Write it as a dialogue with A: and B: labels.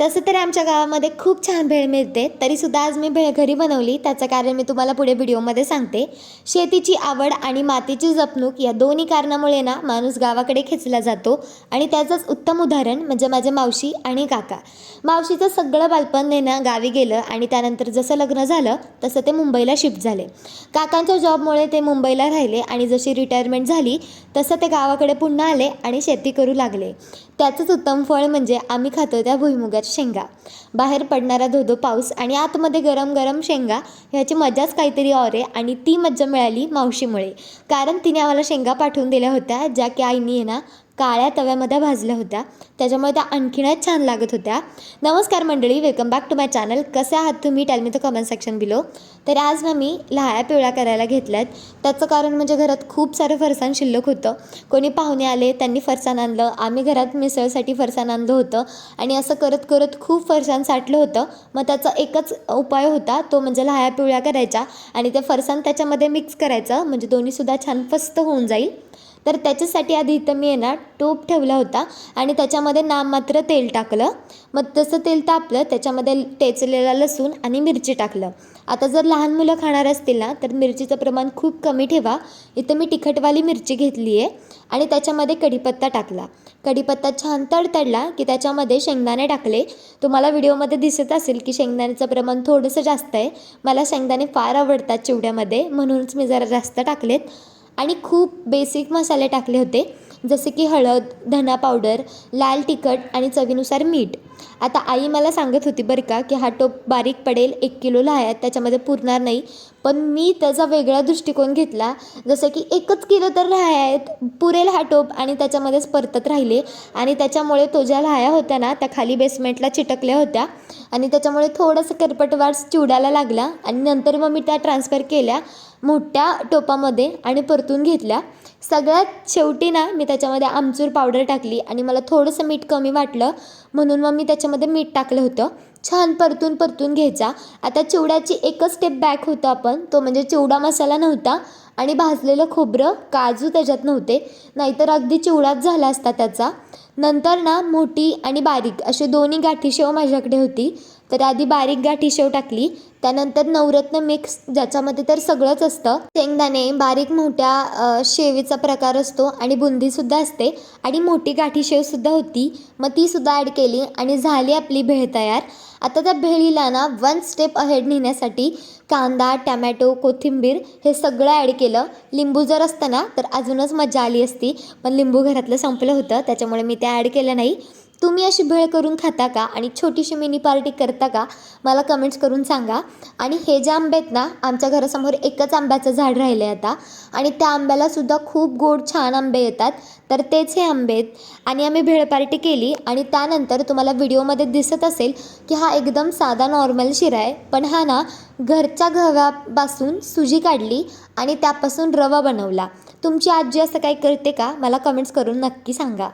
A: तसं तर आमच्या गावामध्ये खूप छान भेळ मिळते तरीसुद्धा आज मी भेळ घरी बनवली. त्याचं कारण मी तुम्हाला पुढे व्हिडिओमध्ये सांगते. शेतीची आवड आणि मातीची जपणूक या दोन्ही कारणामुळे ना माणूस गावाकडे खेचला जातो. आणि त्याचंच उत्तम उदाहरण म्हणजे माझे मावशी आणि काका. मावशीचं सगळं बालपण आहे ना गावी गेलं आणि त्यानंतर जसं लग्न झालं तसं ते मुंबईला शिफ्ट झाले. काकांच्या जॉबमुळे ते मुंबईला राहिले आणि जशी रिटायरमेंट झाली तसं ते गावाकडे पुन्हा आले आणि शेती करू लागले. त्याचंच उत्तम फळ म्हणजे आम्ही खातो त्या भुईमुगाच्या शेंगा. बाहेर पडणारा धोधो पाऊस आणि आतमध्ये गरम गरम शेंगा ह्याची मजाच काहीतरी और आहे आणि ती मज्जा मिळाली मावशीमुळे. कारण तिने आम्हाला शेंगा पाठवून दिल्या होत्या ज्या की आईनी ना काळ्या तव्यामध्ये भाजल्या होत्या. त्याच्यामुळे त्या आणखीनच छान लागत होत्या. नमस्कार मंडळी welcome back to my channel कसे आहात तुम्ही? टेल मी तर कमेंट सेक्शन बिलो तर आज ना मी लहाया पिवळ्या करायला घेतल्यात. त्याचं कारण म्हणजे घरात खूप सारं फरसाण शिल्लक होतं. कोणी पाहुणे आले त्यांनी फरसाण आणलं. आम्ही घरात मिसळसाठी फरसाण आणलं होतं. आणि असं करत करत खूप फरसाण साठलं होतं. मग त्याचा एकच उपाय होता तो म्हणजे लहाया पिवळ्या करायच्या. आणि ते फरसाण त्याच्यामध्ये मिक्स करायचं. म्हणजे दोन्हीसुद्धा छान फस्त होऊन जाईल. तर त्याच्यासाठी आधी इथं मी आहे ना टोप ठेवला होता आणि त्याच्यामध्ये नाममात्र तेल टाकलं. मग तसं तेल तापलं त्याच्यामध्ये टेचलेला लसूण आणि मिरची टाकलं. आता जर लहान मुलं खाणार असतील ना तर मिरचीचं प्रमाण खूप कमी ठेवा. इथं मी तिखटवाली मिरची घेतली आहे आणि त्याच्यामध्ये कढीपत्ता टाकला. कढीपत्ता छान तडतडला की त्याच्यामध्ये शेंगदाणे टाकले. तुम्हाला व्हिडिओमध्ये दिसत असेल की शेंगदाण्याचं प्रमाण थोडंसं जास्त आहे. मला शेंगदाणे फार आवडतात चिवड्यामध्ये म्हणूनच मी जरा जास्त टाकलेत. आणि खूप बेसिक मसाले टाकले होते. जसे की हळद धना पावडर लाल तिखट आणि चवीनुसार मीठ. आता आई मला सांगत होती बरं का की हा टोप बारीक पडेल एक किलोला आहे त्याच्यामध्ये पुरणार नाही. पण मी त्याचा वेगळा दृष्टिकोन घेतला. जसं की एकच किलो तर लहाया आहेत पुरेल हा टोप आणि त्याच्यामध्येच परतत राहिले. आणि त्याच्यामुळे तो ज्या लहाया होत्या ना त्या खाली बेसमेंटला चिटकल्या होत्या. आणि त्याच्यामुळे थोडंसं करपटवास चिवडायला लागला आणि नंतर मग मी त्या ट्रान्सफर केल्या मोठ्या टोपामध्ये आणि परतून घेतल्या. सगळ्यात शेवटी ना मी त्याच्यामध्ये आमचूर पावडर टाकली आणि मला थोडंसं मीठ कमी वाटलं. म्हणून मग मी त्याच्यामध्ये मीठ टाकलं होतं. छान परतून परतून घ्यायचा. आता चिवड्याची एकच स्टेप बॅक होतं आपण. तो म्हणजे चिवडा मसाला नव्हता आणि भाजलेलं खोबरं काजू त्याच्यात नव्हते. नाहीतर अगदी चिवडाच झाला असता त्याचा. नंतर ना मोठी आणि बारीक असे दोन्ही गाठी शेव माझ्याकडे होती. तर आधी बारीक गाठी शेव टाकली त्यानंतर नवरत्न मिक्स ज्याच्यामध्ये तर सगळंच असतं. शेंगदाणे बारीक मोठ्या शेवीचा प्रकार असतो आणि बुंदीसुद्धा असते. आणि मोठी गाठी शेवसुद्धा होती. मग तीसुद्धा ॲड केली आणि झाली आपली भेळ तयार. आता त्या भेळीला ना वन स्टेप अहेड नेण्यासाठी कांदा टॅमॅटो कोथिंबीर हे सगळं ॲड केलं. लिंबू जर असतं ना तर अजूनच मजा आली असती. पण लिंबू घरातलं संपलं होतं त्याच्यामुळे मी ते ॲड केलं नाही. तुम्ही अशी भेळ करून खाता का? आणि छोटीशी मिनी पार्टी करता का? मला कमेंट्स करून सांगा. आणि हे जे आंबे आहेत ना आमच्या घरासमोर एकच आंब्याचं झाड राहिलं आहे आता. आणि त्या आंब्यालासुद्धा खूप गोड छान आंबे येतात. तर तेच हे आंबे आहेत. आणि आम्ही भेळ पार्टी केली. आणि त्यानंतर तुम्हाला व्हिडिओमध्ये दिसत असेल की हा एकदम साधा नॉर्मल शिरा आहे. पण हा ना घरच्या गव्हापासून सुजी काढली आणि त्यापासून रवा बनवला. तुमची आजी असं काही करते का? मला कमेंट्स करून नक्की सांगा.